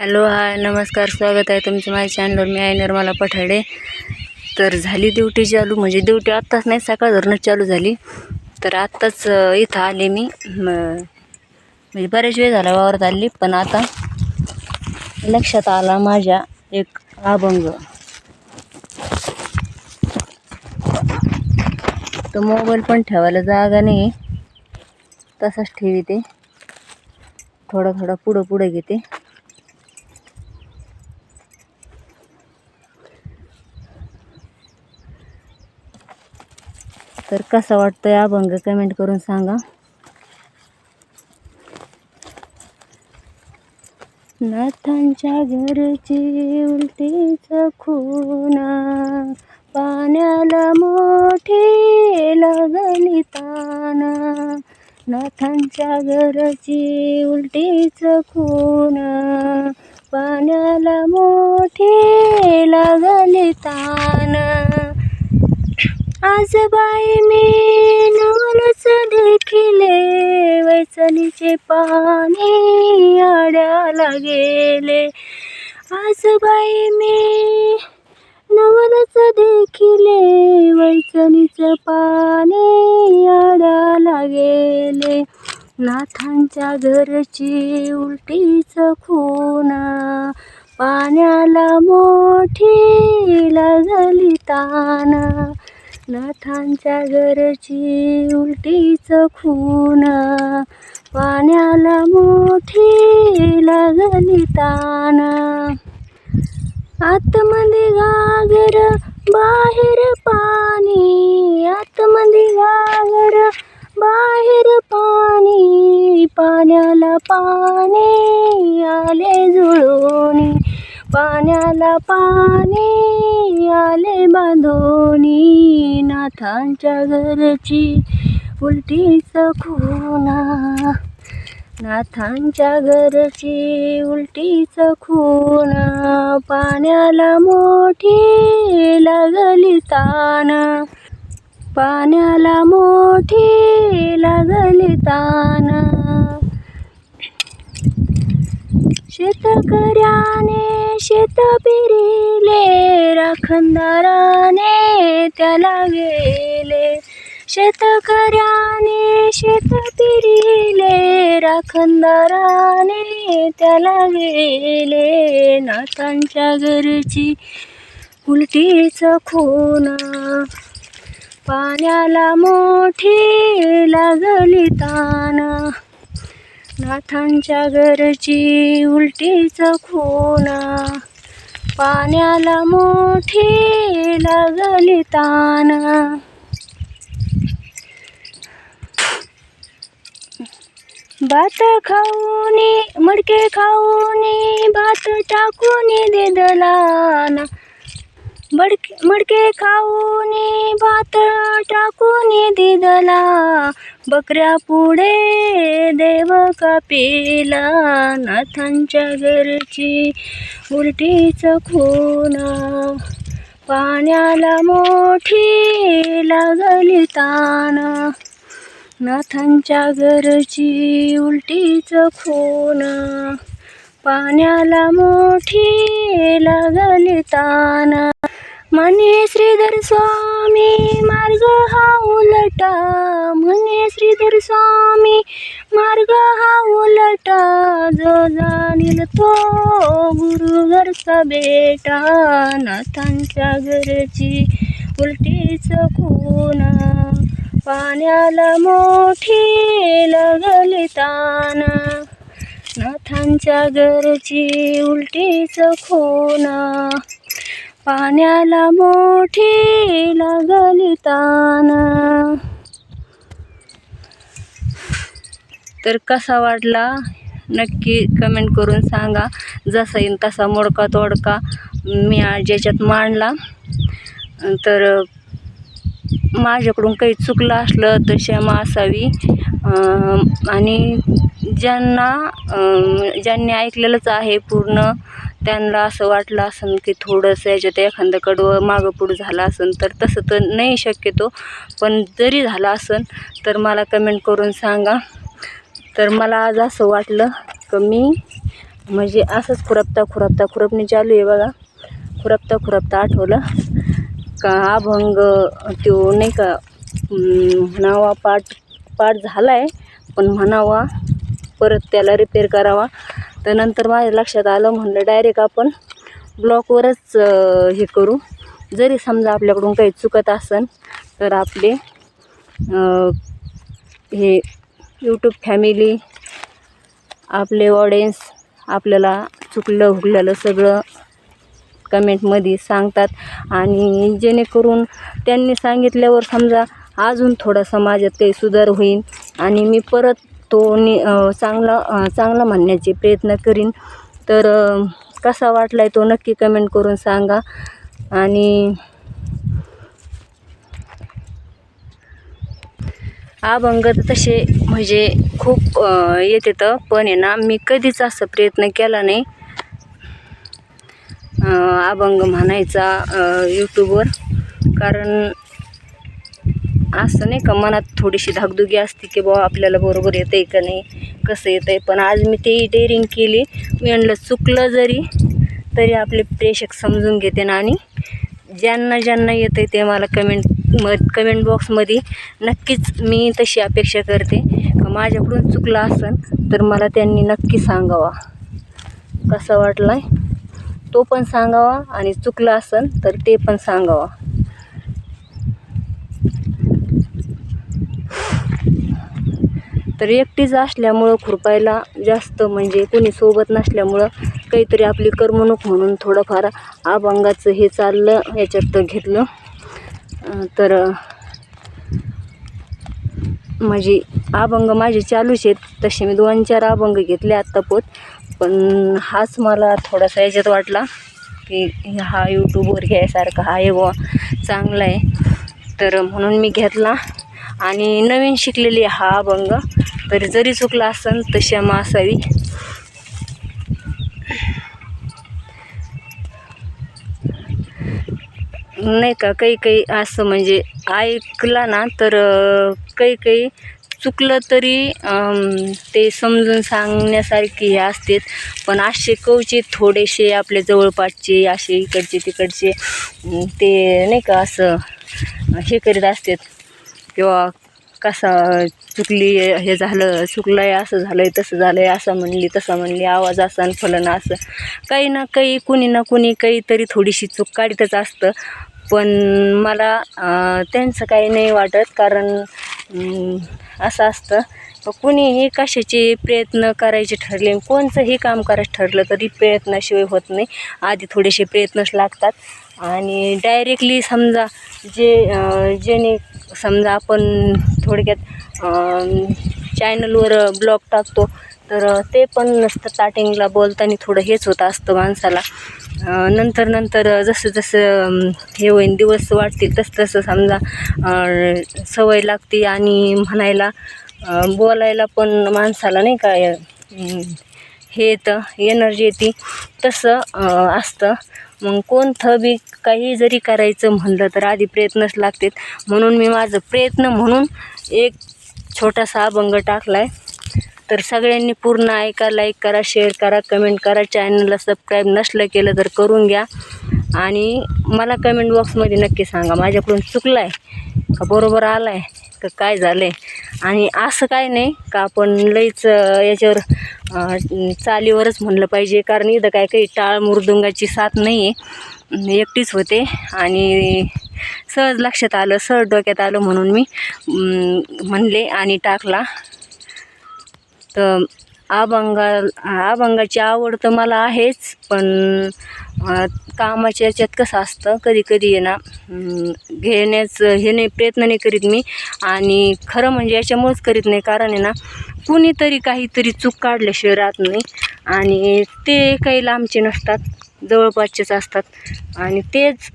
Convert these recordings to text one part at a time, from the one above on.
Hello hi नमस्कार स्वागत आहे तुमचं माझ्या चॅनलवर मी आहे निर्मला पठाडे. तर झाली ड्युटी चालू म्हणजे ड्युटी आत्ताच नाही सकाळ धरूनच चालू झाली. तर आत्ताच इथं आले मी. म्हणजे बरेच वेळ झाला वावरत आली पण आता लक्षात आला माझ्या एक अभंग. तो मोबाईल पण ठेवायला जागा नाही तसाच ठेवी ते. थोडा थोडा पुढं पुढं घेते. तर कसा आहे अभंग? कमेंट करून सांगा. नाथांच्या घरची उलटीच खून पाण्याला मोठी लागली तान. नाथांच्या घरची उलटीच खून पाण्याला मोठी लागली ताना. आज बाई मी नवलच देखिले वैसणीचे पाने आड्याला गेले. आज बाई मी नवलच देखिले वैसणीचे पाने आड्याला गेले. नाथांच्या घरची उलटीच खून पाण्याला मोठी लागली ताना. नाथांच्या घरची उलटीच खून. पाण्याला मोठी लागली तान आतमध्ये गागर बाहेर पाणी. आतमध्ये गागर बाहेर पाणी. पाण्याला पाणी आले जुळूनी. पाण्याला पाणी आले बांधू नाथांच्या घरची उलटी सखुना नाथांच्या घरची उलटीच खुना पाण्याला मोठी लागली तान. पाण्याला मोठी लागली ताना. शेतकऱ्याने शेत पिरिले राखणदाराने त्याला गेले. शेतकऱ्याने शेत पिरिले राखणदाराने त्याला गेले. नाथांच्या घरची उलटीच खून पाण्याला मोठी लागली तान नाथांच्या घरची उलटीच खून पाण्याला मोठी लागली तान. भात खाऊनी मडके खाऊनी भात टाकून देदलाना बडके मडके खाऊनी भात टाकूनी दिदला बकऱ्या पुढे देव कपिला नाथांच्या घरची उलटीच खून. पाण्याला मोठी लागली तान नाथांच्या घरची उलटीच खून. पाण्याला मोठी लागली ताना म्हणे श्रीधर स्वामी मार्ग हा उलटा. म्हणे श्रीधर स्वामी मार्ग हा उलटा. जो जाणील तो गुरु घरचा बेटा नाथांच्या घरची उलटीच खुना. पाण्याला मोठी लागली ताना नाथांच्या घरची उलटीच खुना. पाण्याला मोठी लागली तान. तर कसा वाटला? नक्की कमेंट करून सांगा. जसा येईल तसा मोडका तोडका मी आज याच्यात मांडला. तर माझ्याकडून काही चुकलं असलं तर क्षमा असावी. आणि ज्यांना ज्यांनी ऐकलेलंच आहे पूर्ण त्यांना असं वाटलं असेल की थोडंसं याच्यात एखादं कडवं मागं पुढं झालं असेल तर तसं तर नाही शक्यतो. पण जरी झालं असेल तर मला कमेंट करून सांगा. तर मला आज असं वाटलं की मी म्हणजे असंच खुरपता खुरपता खुरपणी चालू आहे बघा. खुरपता खुरपता आठवलं. का अभंग तो नाही का म्हणावा पाठ पाठ झाला आहे पण म्हणावा परत त्याला रिपेअर करावा. तर नंतर माझ्या लक्षात आलं म्हणलं डायरेक्ट आपण ब्लॉकवरच हे करू. जरी समजा आपल्याकडून काही चुकत असन तर आपले हे यूट्यूब फॅमिली आपले ऑडियन्स आपल्याला चुकलं हुकलेलं सगळं कमेंटमध्ये सांगतात. आणि जेणेकरून त्यांनी सांगितल्यावर समजा अजून थोडा समाजात काही सुधार होईल. आणि मी परत तो नि चांगला चांगला म्हणण्याचे प्रयत्न करीन. तर कसा वाटला आहे तो नक्की कमेंट करून सांगा. आणि अभंग तर तसे म्हणजे खूप येत येते तर पण आहे ना मी कधीच असं प्रयत्न केला नाही. अभंग म्हणायचा यूट्यूबवर कारण असं नाही का मनात थोडीशी धागधुगी असते की बाबा आपल्याला बरोबर येतं आहे का नाही कसं येतं आहे पण आज मी ते डेअरिंग केली. मी म्हणलं चुकलं जरी तरी आपले प्रेक्षक समजून घेते ना. आणि ज्यांना ज्यांना येतं आहे ते मला कमेंट म कमेंट बॉक्समध्ये नक्कीच मी तशी अपेक्षा करते. का माझ्याकडून चुकलं असेल तर मला त्यांनी नक्की सांगावा. कसा वाटला आहे तो पण सांगावा आणि चुकलं असेल तर ते पण सांगावा. तर एकटीच असल्यामुळं खुरपायला जास्त म्हणजे कोणी सोबत नसल्यामुळं काहीतरी आपली करमणूक म्हणून थोडंफार अभंगाचं हे चाललं याच्यात घेतलं. तर माझी अभंग माझे चालूच आहेत. तसे मी दोन चार अभंग घेतले आत्ता पोत पण हाच मला थोडासा याच्यात वाटला की हा यूट्यूबवर घ्यायसारखा हा आहे व चांगला आहे. तर म्हणून मी घेतला. आणि नवीन शिकलेली हा अभंग. तर जरी चुकला असेल तर क्षमा असावी. नाही का काही काही असं म्हणजे ऐकला ना तर काही काही चुकलं तरी ते समजून सांगण्यासारखी हे असते पण असे कवचे थोडेसे आपले जवळपासचे असे इकडचे तिकडचे ते नाही का असं हे करीत असतात. किंवा कसा चुकली हे झालं चुकलं आहे असं झालं आहे तसं झालं आहे असं म्हणली तसं म्हणली आवाज असा आणि फलन असं. काही ना काही कुणी ना कुणी काहीतरी थोडीशी चूक काढतच असतं. पण मला त्यांचं काही नाही वाटत कारण असं असतं. कुणीही कशाचे प्रयत्न करायचे ठरले कोणचंही काम करायचं ठरलं तरी प्रयत्नाशिवाय होत नाही. आधी थोडेसे प्रयत्नच लागतात. आणि डायरेक्टली समजा जे जेणे समजा आपण थोडक्यात चॅनलवर ब्लॉग टाकतो तर ते पण नसतं स्टार्टिंगला बोलताना थोडं हेच होत असतं माणसाला. नंतर नंतर जसं जसं हे होईन दिवस वाटतील तसं तसं समजा सवय लागते आणि म्हणायला बोलायला पण माणसाला नाही का हे येतं एनर्जी येते. तसं असतं. मग कोणतं बी काही जरी करायचं म्हणलं तर आधी प्रयत्नच लागतात. म्हणून मी माझं प्रयत्न म्हणून एक छोटासा अभंग टाकला आहे तर सगळ्यांनी पूर्ण ऐका लाईक करा शेअर करा कमेंट करा. चॅनलला सबस्क्राईब नसलं केलं तर करून घ्या. आणि मला कमेंट बॉक्समध्ये नक्की सांगा माझ्याकडून चुकलं आहे का बरोबर आला आहे का काय झालं आहे आणि असं काय नाही का आपण लईच याच्यावर चालीवरच म्हणलं पाहिजे कारण इथं काय काही टाळ मृदुंगाची साथ नाही आहे एकटीच होते आणि सहज लक्षात आलं सहज डोक्यात आलं म्हणून मी म्हणले आणि टाकला. तर अभंगा अभंगाची आवड तर मला आहेच पण कामाच्या याच्यात कसं असतं कधी कधी आहे ना घेण्याचं हे नाही प्रयत्न नाही करीत मी. आणि खरं म्हणजे याच्यामुळेच करीत नाही कारण आहे ना कुणीतरी काहीतरी चूक काढल्याशिवाय राहत नाही. आणि ते काही लांबचे नसतात. जवळपासचेच असतात. आणि तेच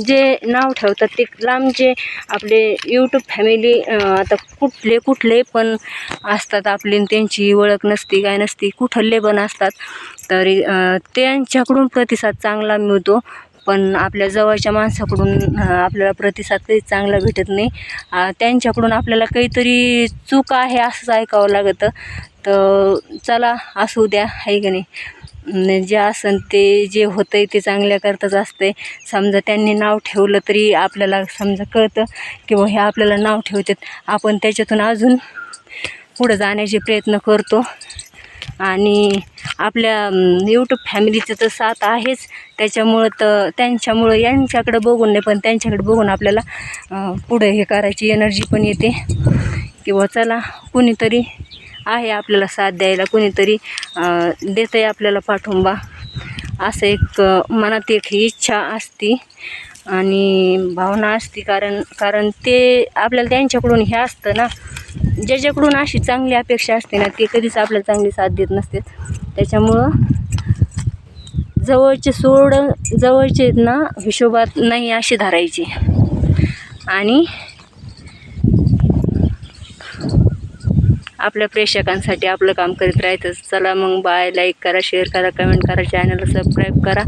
जे नाव ठेवतात ते लांबचे आपले यूट्यूब फॅमिली आता कुठले कुठले पण असतात आपली त्यांची ओळख नसती काय नसती कुठले पण असतात तरी त्यांच्याकडून प्रतिसाद चांगला मिळतो. पण आपल्या जवळच्या माणसाकडून आपल्याला प्रतिसाद काही चांगला भेटत नाही. त्यांच्याकडून आपल्याला काहीतरी चूक आहे असंच ऐकावं लागतं. तर चला असू द्या आहे की नाही? जे असन ते जे होतं आहे ते चांगल्या करताच आहे समजा त्यांनी नाव ठेवलं तरी आपल्याला समजा कळतं किंवा हे आपल्याला नाव ठेवतात. आपण त्याच्यातून अजून पुढं जाण्याचे प्रयत्न करतो. आणि आपल्या यूट्यूब फॅमिलीचं तर साथ आहेच. त्याच्यामुळं तर त्यांच्यामुळं यांच्याकडं बघून नाही पण त्यांच्याकडे बघून आपल्याला पुढं हे करायची एनर्जी पण येते. किंवा चला कुणीतरी आहे आपल्याला साथ द्यायला. कुणीतरी देतं आहे आपल्याला पाठिंबा. असं एक मनात एक इच्छा असती आणि भावना असती. कारण कारण ते आपल्याला त्यांच्याकडून हे असतं ना. ज्याच्याकडून अशी चांगली अपेक्षा असते ना ते कधीच आपल्याला चांगली साथ देत नसते त्याच्यामुळं जवळचे सोड जवळचे ना हिशोबात नाही अशी धरायची. आणि आपल्या प्रेक्षकांसाठी आपलं काम करीत राहायचं. चला मग बाय लाईक करा शेअर करा कमेंट करा चॅनलला सबस्क्राईब करा.